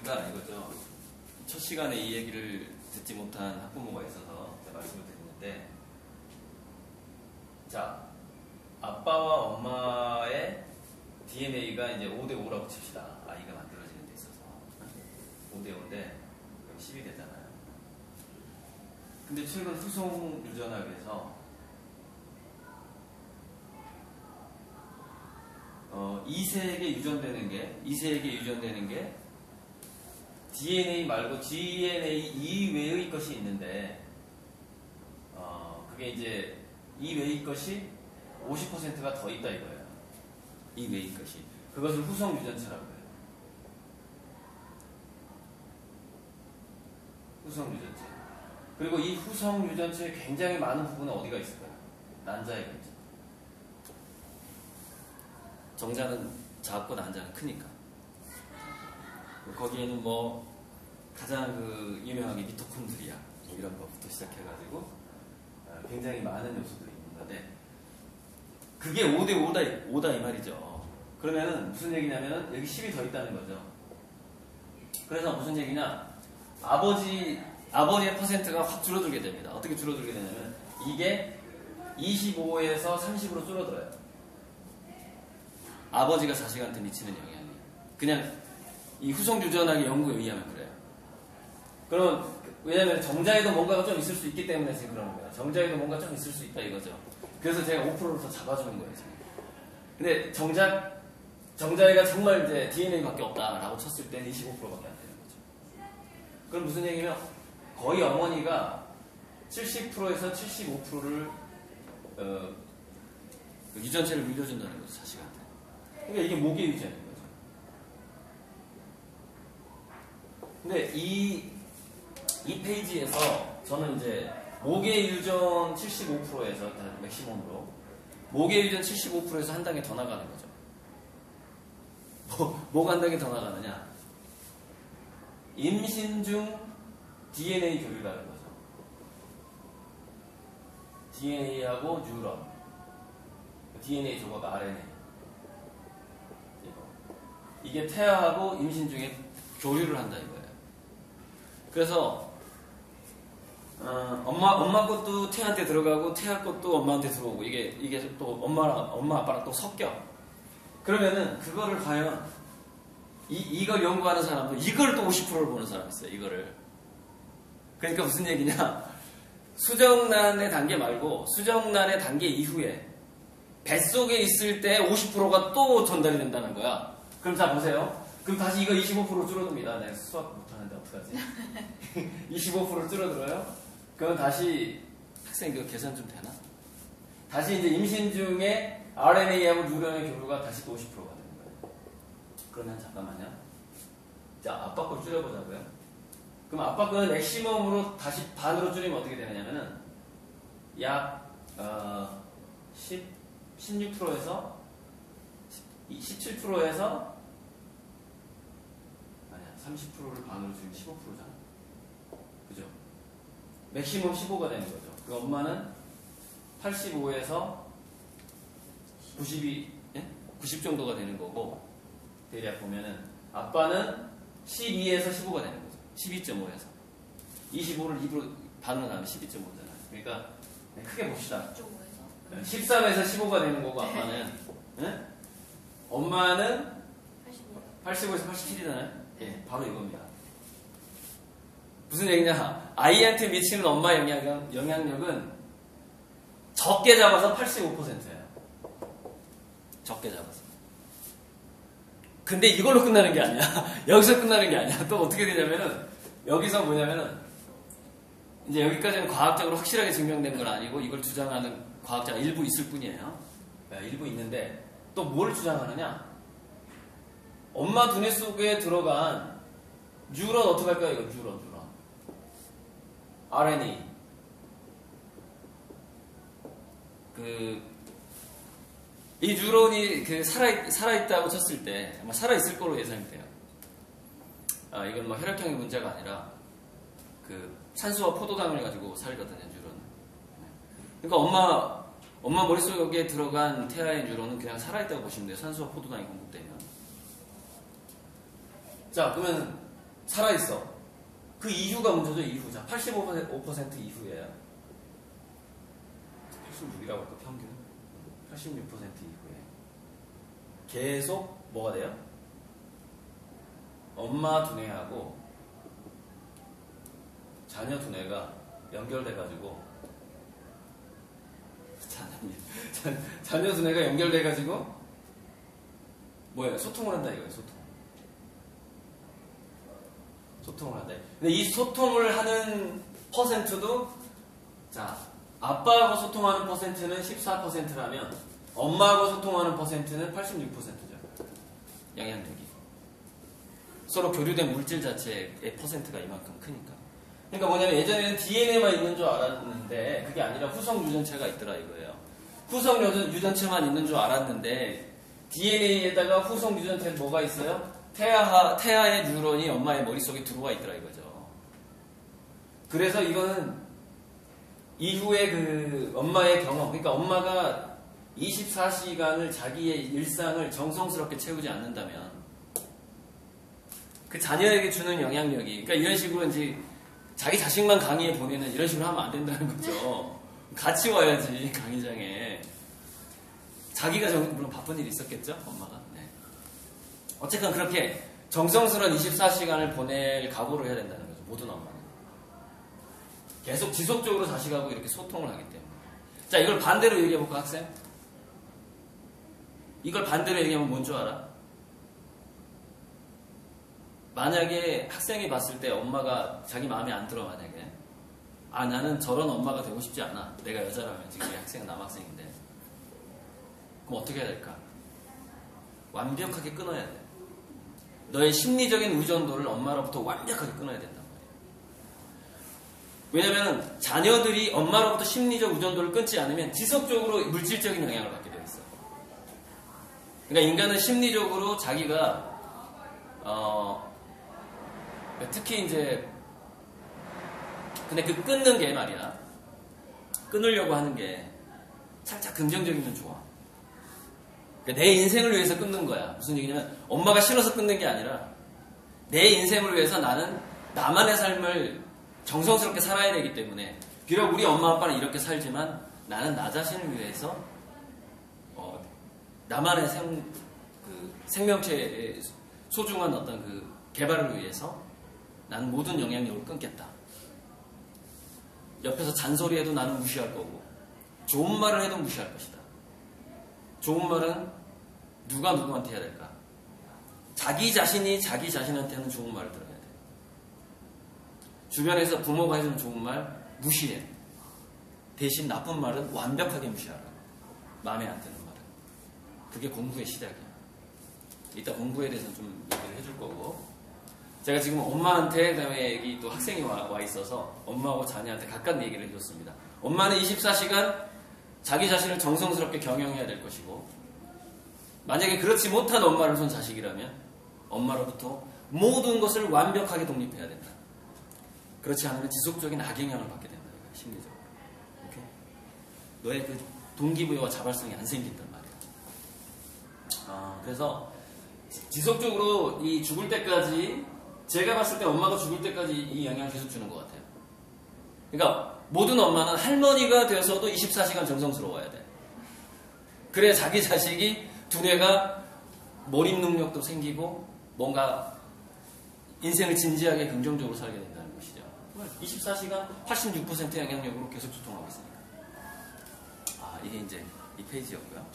보니까 이거죠. 첫 시간에 이 얘기를 듣지 못한 학부모가 있어서 제가 말씀을 드리는데, 자, 아빠와 엄마의 DNA가 이제 5대5라고 칩시다. 아이가 만들어지는 데 있어서. 5대5인데, 여기 10이 되잖아요. 근데 최근 후송 유전학에서 어, 2세에게 유전되는 게, 2세에게 유전되는 게 DNA 말고 DNA 이외의 것이 있는데, 어, 그게 이제 이외의 것이 50%가 더 있다 이거예요. 이외의 것이. 그것을 후성 유전체라고 해요. 후성 유전체. 그리고 이 후성 유전체의 굉장히 많은 부분은 어디가 있을까요? 난자에 있죠. 정자는 작고 난자는 크니까. 거기에는 뭐 가장 그 유명한 게 미토콘드리아 뭐 이런 것부터 시작해가지고 어, 굉장히 많은 요소들이 있는 건데 그게 5대 5다, 5다 이 말이죠. 그러면은 무슨 얘기냐면은 여기 10이 더 있다는 거죠. 그래서 무슨 얘기냐? 아버지 아버지의 퍼센트가 확 줄어들게 됩니다. 어떻게 줄어들게 되냐면 이게 25에서 30으로 줄어들어요. 아버지가 자식한테 미치는 영향이. 그냥 이 후성 유전학의 연구에 의하면 그래요. 그럼 왜냐면 정자에도 뭔가가 좀 있을 수 있기 때문에 지금 그러는 거예요. 정자에도 뭔가 좀 있을 수 있다 이거죠. 그래서 제가 5%를 더 잡아주는 거예요 지금. 근데 정작 정자에가 정말 이제 DNA밖에 없다라고 쳤을 때는 25%밖에 안 되는 거죠. 그럼 무슨 얘기냐면 거의 어머니가 70%에서 75%를 어, 그 유전체를 물려준다는 거죠 자식한테. 그러니까 이게 모계 유전인 거죠. 근데 이, 이 페이지에서 저는 이제 모계 유전 75%에서 맥시멈으로 모계 유전 75%에서 한 단계 더 나가는 거죠. 뭐, 뭐가 한 단계 더 나가느냐? 임신 중 DNA 교류라는 거죠. DNA하고 뉴런. DNA 조각 RNA. 이게 태아하고 임신 중에 교류를 한다 이거예요. 그래서 어, 엄마 엄마 것도 태아한테 들어가고 태아 것도 엄마한테 들어오고 이게 이게 또 엄마 엄마 아빠랑 또 섞여. 그러면은 그거를 과연 이 이걸 연구하는 사람도 이걸 또 50%를 보는 사람이 있어요. 이거를. 그러니까 무슨 얘기냐? 수정란의 단계 말고 수정란의 단계 이후에 뱃속에 있을 때 50%가 또 전달이 된다는 거야. 그럼 자 보세요. 그럼 다시 이거 25% 줄어듭니다. 내가 수학 못하는데 어떡하지? 25% 줄어들어요? 그럼 다시 학생 그 계산 좀 되나? 다시 이제 임신 중에 RNA하고 뉴런의 교류가 다시 또 50%가 되는 거예요. 그러면 잠깐만요. 자, 아빠 걸 줄여보자고요. 그럼 아빠 거는 맥시멈으로 다시 반으로 줄이면 어떻게 되느냐면은 약 어, 10, 16%에서 17%에서 아니야 30%를 반으로 줄이면 15%잖아. 그죠? 맥시멈 15가 되는 거죠. 그 엄마는 85에서 90이 예? 90 정도가 되는 거고 대략 보면은 아빠는 12에서 15가 되는 거죠. 12.5에서 25를 2으로 반으로 나면 12.5잖아요. 그러니까 네, 크게 봅시다. 13에서 15가 되는 거고 아빠는 예? 엄마는 85에서 87이잖아요. 예, 바로 이겁니다. 무슨 얘기냐? 아이한테 미치는 엄마 영향, 영향력은 적게 잡아서 85%예요. 적게 잡아서. 근데 이걸로 끝나는 게 아니야. 여기서 끝나는 게 아니야. 또 어떻게 되냐면은, 여기서 뭐냐면은, 이제 여기까지는 과학적으로 확실하게 증명된 건 아니고, 이걸 주장하는 과학자가 일부 있을 뿐이에요. 네, 일부 있는데, 또 뭘 주장하느냐? 엄마 두뇌 속에 들어간 뉴런 어떻게 할까요? 이거 뉴런. RNA. 그, 이 뉴런이 그 살아, 살아있다고 쳤을 때, 아마 살아있을 거로 예상이 돼요. 아, 이건 뭐 혈액형의 문제가 아니라, 그, 산소와 포도당을 가지고 살거든요, 뉴런. 그러니까 엄마, 엄마 머릿속에 들어간 태아의 뉴런은 그냥 살아있다고 보시면 돼요. 산소와 포도당이 공급되면. 자, 그러면 살아있어. 그 이후가 문제죠, 이후. 자, 85% 이후예요. 86이라고 할까, 평균? 86% 이후에. 계속 뭐가 돼요? 엄마 두뇌하고 자녀 두뇌가 연결돼가지고 자녀 두뇌가 연결돼가지고 뭐예요? 소통을 한다 이거예요, 소통. 소통을 한다. 근데 이 소통을 하는 퍼센트도 자 아빠하고 소통하는 퍼센트는 14%라면 엄마하고 소통하는 퍼센트는 86%죠. 영향력이. 서로 교류된 물질 자체의 퍼센트가 이만큼 크니까. 그러니까 뭐냐면 예전에는 DNA만 있는 줄 알았는데 그게 아니라 후성 유전체가 있더라 이거예요. 후성 유전, 유전체만 있는 줄 알았는데 DNA에다가 후성 유전체 뭐가 있어요? 태아, 태아의 뉴런이 엄마의 머릿속에 들어와 있더라 이거죠. 그래서 이거는 이후에 그 엄마의 경험, 그러니까 엄마가 24시간을 자기의 일상을 정성스럽게 채우지 않는다면 그 자녀에게 주는 영향력이, 그러니까 이런 식으로 이제 자기 자식만 강의에 보내는 이런 식으로 하면 안 된다는 거죠. 같이 와야지 강의장에. 자기가 정, 물론 바쁜 일이 있었겠죠, 엄마가. 네. 어쨌든 그렇게 정성스러운 24시간을 보낼 각오를 해야 된다는 거죠. 모든 엄마는. 계속 지속적으로 자식하고 이렇게 소통을 하기 때문에. 자, 이걸 반대로 얘기해볼까, 학생? 이걸 반대로 얘기하면 뭔 줄 알아? 만약에 학생이 봤을 때 엄마가 자기 마음에 안 들어, 만약에. 아, 나는 저런 엄마가 되고 싶지 않아. 내가 여자라면, 지금 이 학생은 남학생인데. 그럼 어떻게 해야 될까? 완벽하게 끊어야 돼. 너의 심리적인 의존도를 엄마로부터 완벽하게 끊어야 된단 말이야. 왜냐면 자녀들이 엄마로부터 심리적 의존도를 끊지 않으면 지속적으로 물질적인 영향을 받게 돼 있어. 그러니까 인간은 심리적으로 자기가 어 특히 이제 근데 그 끊는 게 말이야. 끊으려고 하는 게 살짝 긍정적이면 좋아. 그러니까 내 인생을 위해서 끊는 거야. 무슨 얘기냐면 엄마가 싫어서 끊는 게 아니라 내 인생을 위해서 나는 나만의 삶을 정성스럽게 살아야 되기 때문에 비록 우리 엄마 아빠는 이렇게 살지만 나는 나 자신을 위해서 어, 나만의 생, 그 생명체의 소중한 어떤 그 개발을 위해서 나는 모든 영향력을 끊겠다. 옆에서 잔소리해도 나는 무시할 거고 좋은 말을 해도 무시할 것이다. 좋은 말은 누가 누구한테 해야 될까? 자기 자신이 자기 자신한테는 좋은 말을 들어야 돼. 주변에서 부모가 해주는 좋은 말 무시해. 대신 나쁜 말은 완벽하게 무시하라. 마음에 안 드는 말은. 그게 공부의 시작이야. 이따 공부에 대해서는 좀 얘기를 해줄 거고. 제가 지금 엄마한테 그다음에 여기 또 학생이 와, 와 있어서 엄마하고 자녀한테 각각 얘기를 해줬습니다. 엄마는 24시간 자기 자신을 정성스럽게 경영해야 될 것이고 만약에 그렇지 못한 엄마를 둔 자식이라면 엄마로부터 모든 것을 완벽하게 독립해야 된다. 그렇지 않으면 지속적인 악영향을 받게 된다. 심리적으로. 오케이? 너의 그 동기부여와 자발성이 안 생긴단 말이야. 아, 그래서 지속적으로 이 죽을 때까지 제가 봤을 때 엄마가 죽을 때까지 이 영향을 계속 주는 것 같아요. 그러니까 모든 엄마는 할머니가 돼서도 24시간 정성스러워야 돼. 그래야 자기 자식이 두뇌가 몰입 능력도 생기고 뭔가 인생을 진지하게 긍정적으로 살게 된다는 것이죠. 24시간 86% 영향력으로 계속 소통하고 있으니까. 아, 이게 이제 이 페이지였고요.